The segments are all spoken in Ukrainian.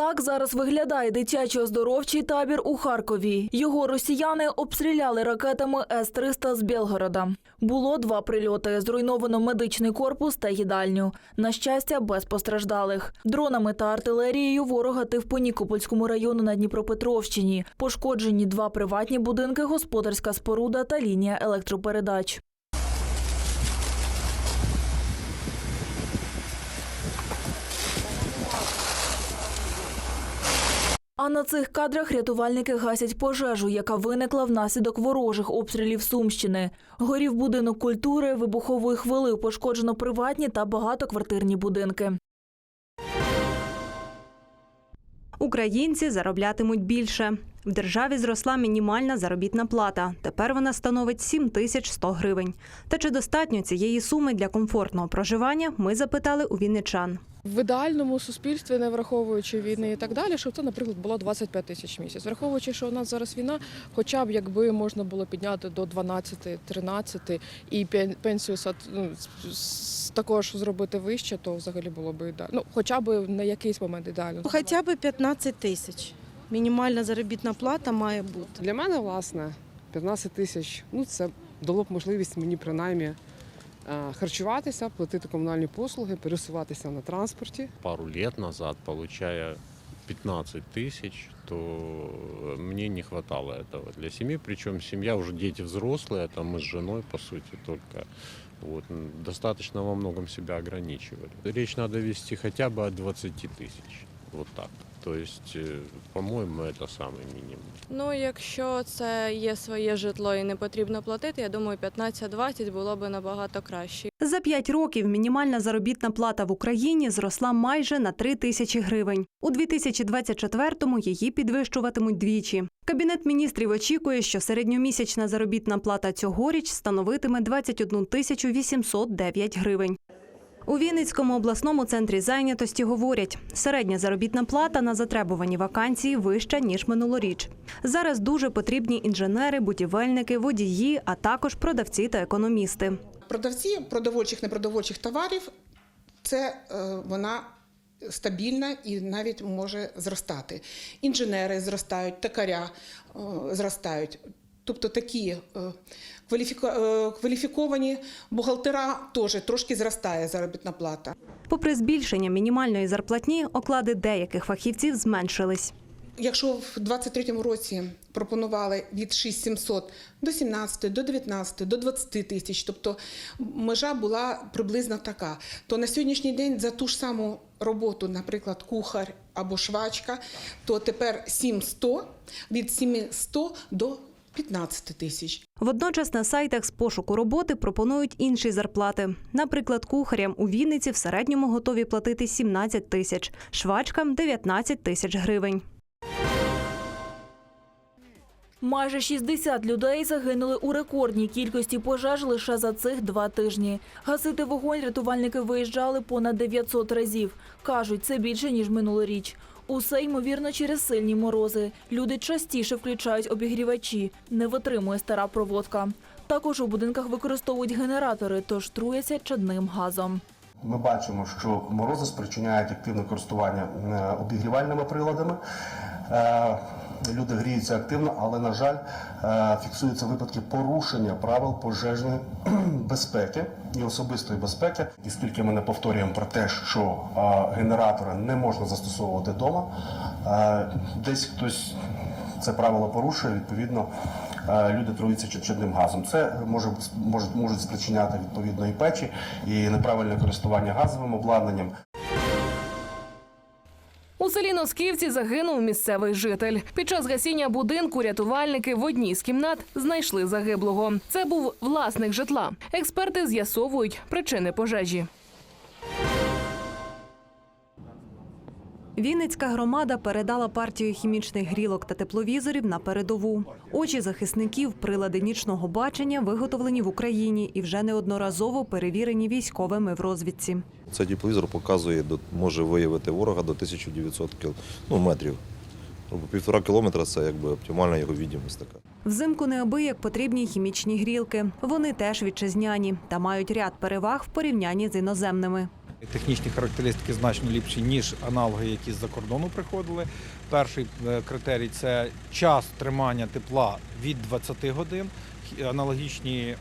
Так зараз виглядає дитячий оздоровчий табір у Харкові. Його росіяни обстріляли ракетами С-300 з Білгорода. Було два прильоти. Зруйновано медичний корпус та їдальню. На щастя, без постраждалих. Дронами та артилерією ворог гатив по Нікопольському району на Дніпропетровщині. Пошкоджені два приватні будинки, господарська споруда та лінія електропередач. А на цих кадрах рятувальники гасять пожежу, яка виникла внаслідок ворожих обстрілів Сумщини. Горів будинок культури, вибухової хвили пошкоджено приватні та багатоквартирні будинки. Українці зароблятимуть більше. В державі зросла мінімальна заробітна плата. Тепер вона становить 7 тисяч 100 гривень. Та чи достатньо цієї суми для комфортного проживання? Ми запитали у вінничан. В ідеальному суспільстві, не враховуючи війни і так далі, щоб це, наприклад, було 25 тисяч місяць. Враховуючи, що у нас зараз війна, хоча б якби можна було підняти до 12-13 і пен- пенсію ну, також зробити вище, то взагалі було б ідеально. Ну, хоча б на якийсь момент ідеально. Хоча б 15 тисяч Мінімальна заробітна плата має бути. Для мене, власне, 15 тисяч ну це дало б можливість мені принаймні е, харчуватися, платити комунальні послуги, пересуватися на транспорті. пару лет назад, получая 15 тысяч, то мне не хватало этого для семьи. Причем семья уже дети взрослые, там мы с женой, по сути, только вот, м, достаточно во многом себя ограничивали. Речь надо вести хотя бы о 20 тысяч. Вот так. То есть, э, по-моему, это самый минимум. Ну, якщо це є своє житло і не потрібно платити, я думаю, 15-20 було б набагато краще. За 5 років мінімальна заробітна плата в Україні зросла майже на 3 тисячі гривень. У 2024-му її підвищуватимуть двічі. Кабінет міністрів очікує, що середньомісячна заробітна плата цьогоріч становитиме 21 тисячу 809 гривень. У Вінницькому обласному центрі зайнятості говорять, середня заробітна плата на затребувані вакансії вища ніж минулоріч. Зараз дуже потрібні інженери, будівельники, водії, а також продавці та економісти. Продавці продовольчих непродовольчих товарів це е, вона стабільна і навіть може зростати. Інженери зростають, токаря е, зростають. Тобто такі е, е, кваліфіковані бухгалтера теж трошки зростає заробітна плата. Попри збільшення мінімальної зарплатні, оклади деяких фахівців зменшились. Якщо в 23-му році пропонували від 6700 до 17, до 19, до 20 тисяч, тобто межа була приблизно така, то на сьогоднішній день за ту ж саму роботу, наприклад, кухар або швачка, то тепер 7100, від 7100 до 15 тисяч. Водночас на сайтах з пошуку роботи пропонують інші зарплати. Наприклад, кухарям у Вінниці в середньому готові платити 17 тисяч, швачкам 19 тисяч гривень. Майже 60 людей загинули у рекордній кількості пожеж лише за цих два тижні. Гасити вогонь рятувальники виїжджали понад 900 разів. Кажуть, це більше, ніж минулоріч. Усе ймовірно через сильні морози. Люди частіше включають обігрівачі, не витримує стара проводка. Також у будинках використовують генератори, тож труяться чадним газом. Ми бачимо, що морози спричиняють активне користування е, обігрівальними приладами. Люди гріються активно, але, на жаль, е, фіксуються випадки порушення правил пожежної безпеки і особистої безпеки. І скільки ми не повторюємо про те, що е, генератори не можна застосовувати вдома, е, десь хтось це правило порушує, відповідно, люди труються чад- чадним газом. Це може, може, можуть спричиняти відповідно і печі, і неправильне користування газовим обладнанням. Селі Носківці загинув місцевий житель. Під час гасіння будинку рятувальники в одній з кімнат знайшли загиблого. Це був власник житла. Експерти з'ясовують причини пожежі. Вінницька громада передала партію хімічних грілок та тепловізорів на передову. Очі захисників, прилади нічного бачення виготовлені в Україні і вже неодноразово перевірені військовими в розвідці. Цей тепловізор показує, може виявити ворога до 1900 кіл, ну, метрів. Тобто Півтора кілометра це якби оптимальна його відомість така. Взимку неабияк потрібні хімічні грілки. Вони теж вітчизняні та мають ряд переваг в порівнянні з іноземними. Технічні характеристики значно ліпші, ніж аналоги, які з-за кордону приходили. Перший е, критерій це час тримання тепла від 20 годин. Аналогічні е,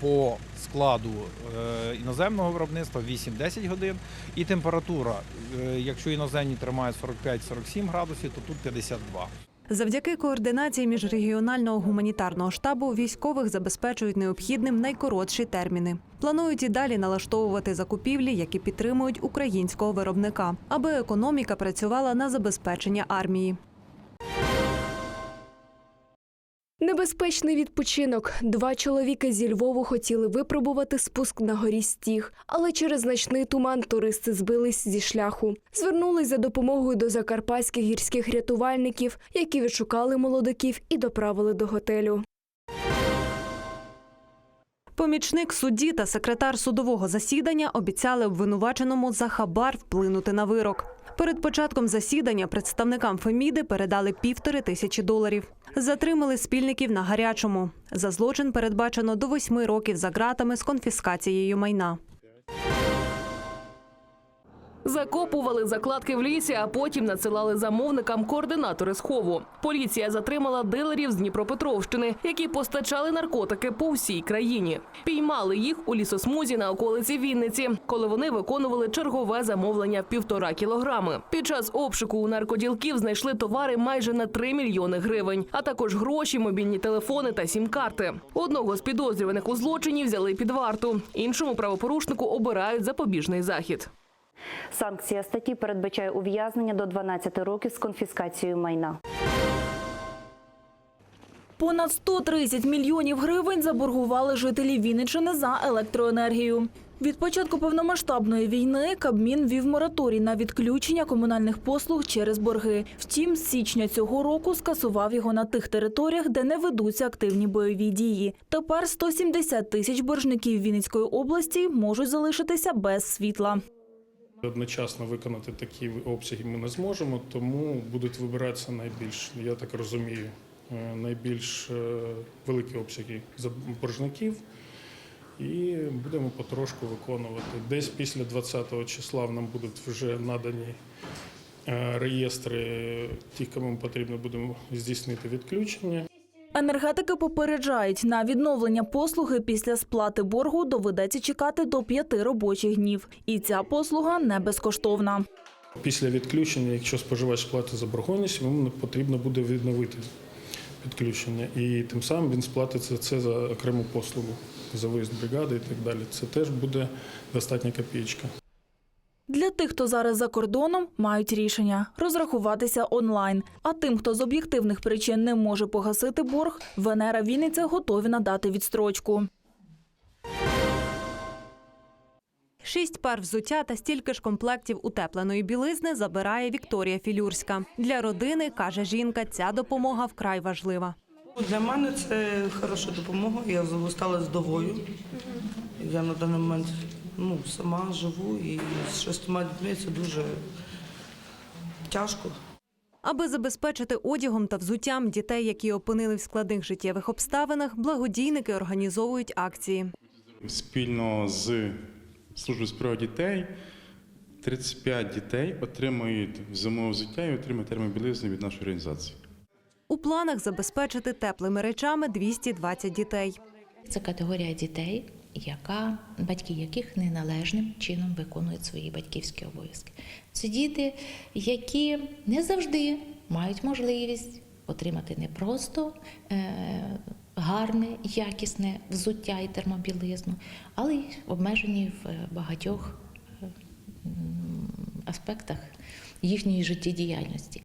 по складу е, іноземного виробництва 8-10 годин. І температура, якщо іноземні тримають 45-47 градусів, то тут 52. Завдяки координації міжрегіонального гуманітарного штабу військових забезпечують необхідним найкоротші терміни. Планують і далі налаштовувати закупівлі, які підтримують українського виробника, аби економіка працювала на забезпечення армії. Небезпечний відпочинок. Два чоловіки зі Львову хотіли випробувати спуск на горі Стіг, але через значний туман туристи збились зі шляху. Звернулись за допомогою до закарпатських гірських рятувальників, які відшукали молодиків і доправили до готелю. Помічник судді та секретар судового засідання обіцяли обвинуваченому за хабар вплинути на вирок. Перед початком засідання представникам Феміди передали півтори тисячі доларів. Затримали спільників на гарячому. За злочин передбачено до восьми років за ґратами з конфіскацією майна. Закопували закладки в лісі, а потім надсилали замовникам координатори схову. Поліція затримала дилерів з Дніпропетровщини, які постачали наркотики по всій країні. Піймали їх у лісосмузі на околиці Вінниці, коли вони виконували чергове замовлення півтора кілограми. Під час обшуку у наркоділків знайшли товари майже на 3 мільйони гривень, а також гроші, мобільні телефони та сім-карти. Одного з підозрюваних у злочині взяли під варту, іншому правопорушнику обирають запобіжний захід. Санкція статті передбачає ув'язнення до 12 років з конфіскацією майна. Понад 130 мільйонів гривень заборгували жителі Вінниччини за електроенергію. Від початку повномасштабної війни Кабмін ввів мораторій на відключення комунальних послуг через борги. Втім, з січня цього року скасував його на тих територіях, де не ведуться активні бойові дії. Тепер 170 тисяч боржників Вінницької області можуть залишитися без світла. Одночасно виконати такі обсяги ми не зможемо, тому будуть вибиратися найбільш, я так розумію, е, найбільш е, великі обсяги боржників. І будемо потрошку виконувати. Десь після 20 числа нам будуть вже надані е, реєстри тих, кому потрібно будемо здійснити відключення. Енергетики попереджають, на відновлення послуги після сплати боргу доведеться чекати до п'яти робочих днів. І ця послуга не безкоштовна. Після відключення, якщо споживач платить заборгованість, йому потрібно буде відновити підключення. І тим самим він сплатить за це за окрему послугу, за виїзд бригади і так далі. Це теж буде достатня копієчка. Для тих, хто зараз за кордоном, мають рішення розрахуватися онлайн. А тим, хто з об'єктивних причин не може погасити борг, Венера Вінниця готові надати відстрочку. Шість пар взуття та стільки ж комплектів утепленої білизни забирає Вікторія Філюрська. Для родини, каже жінка, ця допомога вкрай важлива. Для мене це хороша допомога. Я залишилася вдовою. Я на даний момент ну, сама живу і з шістьма дітьми це дуже тяжко. Аби забезпечити одягом та взуттям дітей, які опинили в складних життєвих обставинах, благодійники організовують акції. Спільно з службою справ дітей 35 дітей отримують зимове взуття і отримують термобілизну від нашої організації. У планах забезпечити теплими речами 220 дітей. Це категорія дітей, яка батьки яких неналежним чином виконують свої батьківські обов'язки. Це діти, які не завжди мають можливість отримати не просто е, гарне, якісне взуття і термобілизну, але й обмежені в багатьох е, аспектах їхньої життєдіяльності.